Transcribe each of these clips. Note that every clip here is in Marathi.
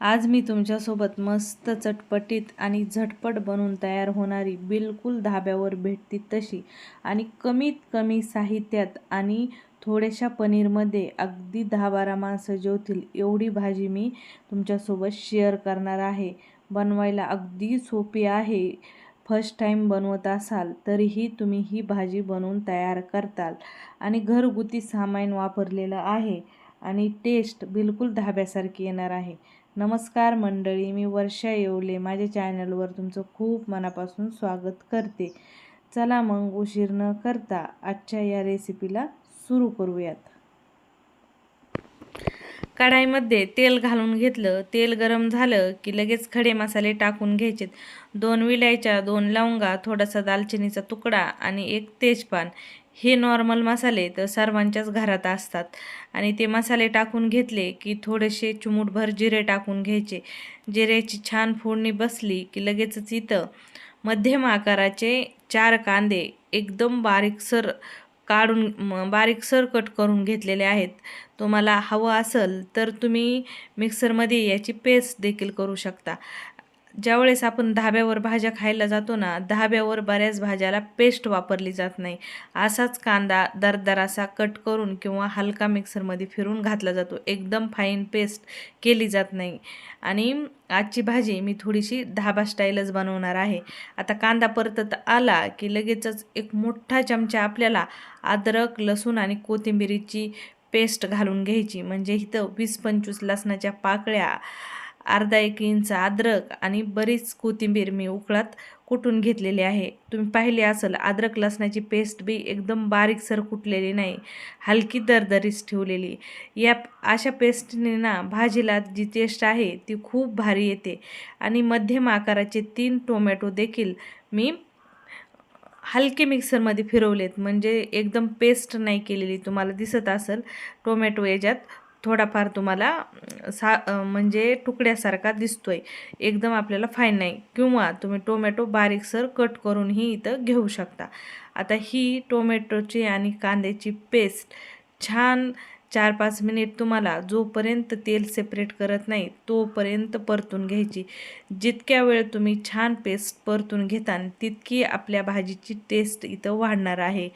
आज मी तुमच्यासोबत मस्त चटपटीत आणि झटपट बनवून तयार होणारी बिलकुल धाब्यावर भेटती तशी आणि कमीत कमी साहित्यात आणि थोड्याशा पनीरमध्ये अगदी दहा बारा माणसं जेवतील एवढी भाजी मी तुमच्यासोबत शेअर करणार आहे. बनवायला अगदी सोपी आहे. फर्स्ट टाईम बनवत असाल तरीही तुम्ही ही भाजी बनवून तयार करताल. आणि घरगुती सामान वापरलेलं आहे आणि टेस्ट बिलकुल धाब्यासारखी येणार आहे. नमस्कार मंडळी मी वर्षा येवले. माझ्या चॅनलवर तुमचं खूप मनापासून स्वागत करते. चला मग उशीर न करता आजच्या या रेसिपीला सुरू करूयात. कढाईमध्ये तेल घालून घेतलं. तेल गरम झालं की लगेच खडे मसाले टाकून घ्यायचेत. दोन विलायच्या दोन लवंगा थोडासा दालचिनीचा तुकडा आणि एक तेजपान. हे नॉर्मल मसाले तर सर्वांच्याच घरात असतात. आणि ते मसाले टाकून घेतले की थोडेसे चुमूटभर जिरे टाकून घ्यायचे. जिऱ्याची छान फोडणी बसली की लगेचच इथं मध्यम आकाराचे चार कांदे एकदम बारीकसर काढून बारीकसर कट करून घेतलेले आहेत. तुम्हाला हवं असेल तर तुम्ही मिक्सरमध्ये याची पेस्ट देखील करू शकता. ज्यावेळेस आपण धाब्यावर भाज्या खायला जातो ना धाब्यावर बऱ्याच भाज्याला पेस्ट वापरली जात नाही. असाच कांदा दरदरासा कट करून किंवा हलका मिक्सरमध्ये फिरून घातला जातो. एकदम फाईन पेस्ट केली जात नाही. आणि आजची भाजी मी थोडीशी धाबा स्टाईलच बनवणार आहे. आता कांदा परतत आला की लगेचच एक मोठा चमचा आपल्याला अद्रक लसूण आणि कोथिंबिरीची पेस्ट घालून घ्यायची. म्हणजे इथं वीस पंचवीस लसणाच्या पाकळ्या अर्धा एक इंच अद्रक आणि बरीच कोथिंबीर मी उकळात कुटून घेतलेली आहे. तुम्ही पाहिले असेल अद्रक लसणाची पेस्ट बी एकदम बारीकसर कुटलेली नाही हलकी दरदरीच ठेवलेली. या अशा पेस्टने ना भाजीला जी टेस्ट आहे ती खूप भारी येते आणि मध्यम आकाराचे तीन टोमॅटो देखील मी हलके मिक्सरमध्ये फिरवलेत. म्हणजे एकदम पेस्ट नाही केलेली तुम्हाला दिसत असेल टोमॅटो याच्यात. थोडाफार तुम्हाला सा म्हणजे तुकड्यासारखा दिसतो आहे एकदम आपल्याला फाईन नाही. किंवा तुम्ही टोमॅटो बारीकसर कट करूनही इथं घेऊ शकता. आता ही टोमॅटोची आणि कांद्याची पेस्ट छान चार पाच मिनिट तुम्हाला जोपर्यंत तेल सेपरेट करत नाही तोपर्यंत परतून घ्यायची. जितक्या वेळ तुम्ही छान पेस्ट परतून घेता तितकी आपल्या भाजीची टेस्ट इथं वाढणार आहे.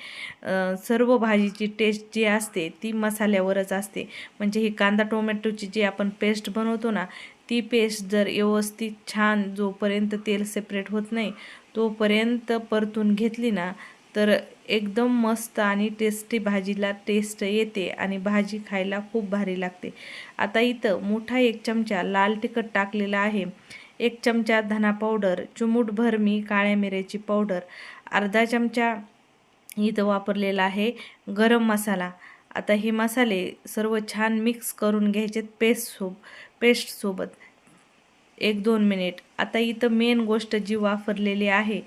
सर्व भाजीची टेस्ट जी असते ती मसाल्यावरच असते. म्हणजे ही कांदा टोमॅटोची जी आपण पेस्ट बनवतो ना ती पेस्ट जर व्यवस्थित छान जोपर्यंत तेल सेपरेट होत नाही तोपर्यंत परतून घेतली ना तर एकदम मस्त आणि टेस्टी भाजीला टेस्ट येते आणि भाजी खायला खूप भारी लागते. आता इथं मोठा एक चमचा लाल तिखट टाकलेला आहे. एक चमचा धना पावडर चिमूटभर मी काळ्या मिऱ्याची पावडर अर्धा चमचा इथं वापरलेला आहे गरम मसाला. आता हे मसाले सर्व छान मिक्स करून घ्यायचे पेस्ट सोब पेस्टसोबत एक दोन मिनिट आता इथं मेन गोष्ट जी वापरलेली आहे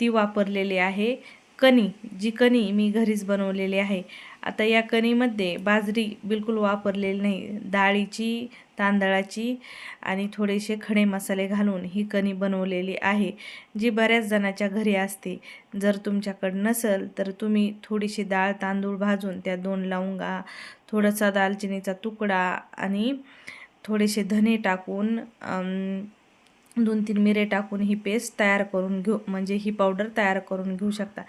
ती वापरलेली आहे कणी जी कणी मी घरीच बनवलेली आहे. आता या कणीमध्ये बाजरी बिलकुल वापरलेली नाही. डाळीची तांदळाची आणि थोडेसे खडे मसाले घालून ही कणी बनवलेली आहे जी बऱ्याच जणाच्या घरी असते. जर तुमच्याकडं नसेल तर तुम्ही थोडीशी डाळ तांदूळ भाजून त्या दोन लवंगा थोडासा दालचिनीचा तुकडा आणि थोडेसे धने टाकून दोन तीन मिरे टाकून ही पेस्ट तयार करून घेऊ. म्हणजे ही पावडर तयार करून घेऊ शकता.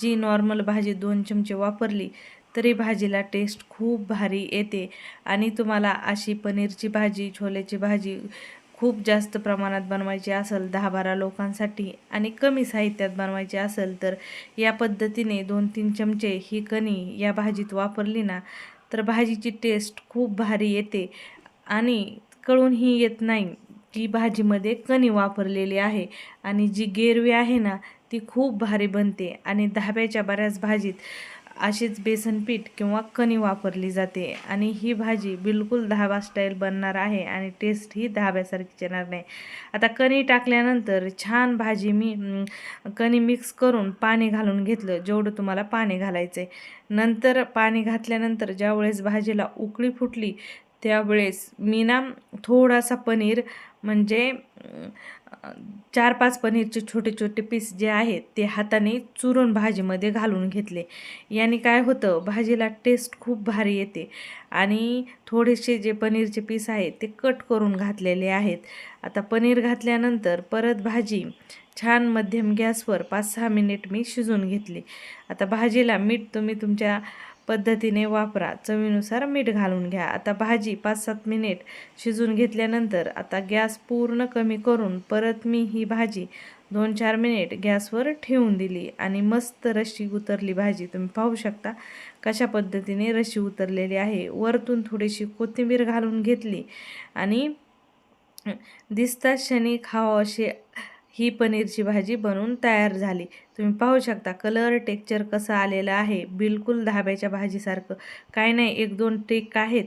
जी नॉर्मल भाजी दोन चमचे वापरली तरी भाजीला टेस्ट खूप भारी येते. आणि तुम्हाला अशी पनीरची भाजी छोल्याची भाजी खूप जास्त प्रमाणात बनवायची असेल दहा बारा लोकांसाठी आणि कमी साहित्यात बनवायची असेल तर या पद्धतीने दोन तीन चमचे ही कणी या भाजीत वापरली ना तर भाजीची टेस्ट खूप भारी येते. आणि कळूनही येत नाही. की भाजीमध्ये कणी वापरलेली आहे. आणि जी गेरवी आहे ना ती खूप भारी बनते आणि धाब्याच्या बऱ्याच भाजीत अशीच बेसन पीठ किंवा कणी वापरली जाते. आणि ही भाजी बिलकुल धाबा स्टाईल बनणार आहे आणि टेस्ट ही धाब्यासारखीच येणार नाही. आता कणी टाकल्यानंतर छान भाजी मी कणी मिक्स करून पाणी घालून घेतलं जेवढं तुम्हाला पाणी घालायचं आहे नंतर पाणी घातल्यानंतर ज्यावेळेस भाजीला उकळी फुटली त्यावेळेस मी ना थोडासा पनीर म्हणजे चार पाच पनीरचे छोटे छोटे पीस जे आहेत ते हाताने चुरून भाजीमध्ये घालून घेतले. याने काय होतं भाजीला टेस्ट खूप भारी येते आणि थोडेसे जे पनीरचे पीस आहेत ते कट करून घातलेले आहेत. आता पनीर घातल्यानंतर परत भाजी छान मध्यम गॅसवर पाच सहा मिनिट मी शिजवून घेतली. आता भाजीला मीठ तुम्ही तुमच्या पद्धतीने वापरा. चवीनुसार मीठ घालून घ्या. आता भाजी पाच सात मिनिट शिजून घेतल्यानंतर आता गॅस पूर्ण कमी करून परत मी ही भाजी दोन चार मिनिट गॅसवर ठेवून दिली आणि मस्त रशी उतरली भाजी. तुम्ही पाहू शकता कशा पद्धतीने रशी उतरलेली आहे. वरतून थोडीशी कोथिंबीर घालून घेतली आणि दिसताच क्षणी खावं अशी ही पनीरची भाजी बनवून तयार झाली. तुम्ही पाहू शकता कलर टेक्चर कसं आलेलं आहे. बिलकुल धाब्याच्या भाजीसारखं. काय नाही एक दोन टेक आहेत.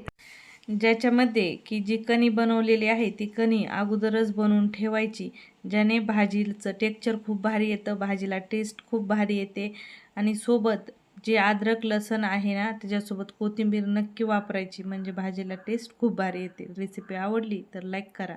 ज्याच्यामध्ये की जी कणी बनवलेली आहे ती कणी अगोदरच बनवून ठेवायची ज्याने भाजीचं टेक्चर खूप भारी येतं भाजीला टेस्ट खूप भारी येते. आणि सोबत जे अद्रक लसण आहे ना त्याच्यासोबत कोथिंबीर नक्की वापरायची म्हणजे भाजीला टेस्ट खूप भारी येते. रेसिपी आवडली तर लाईक करा.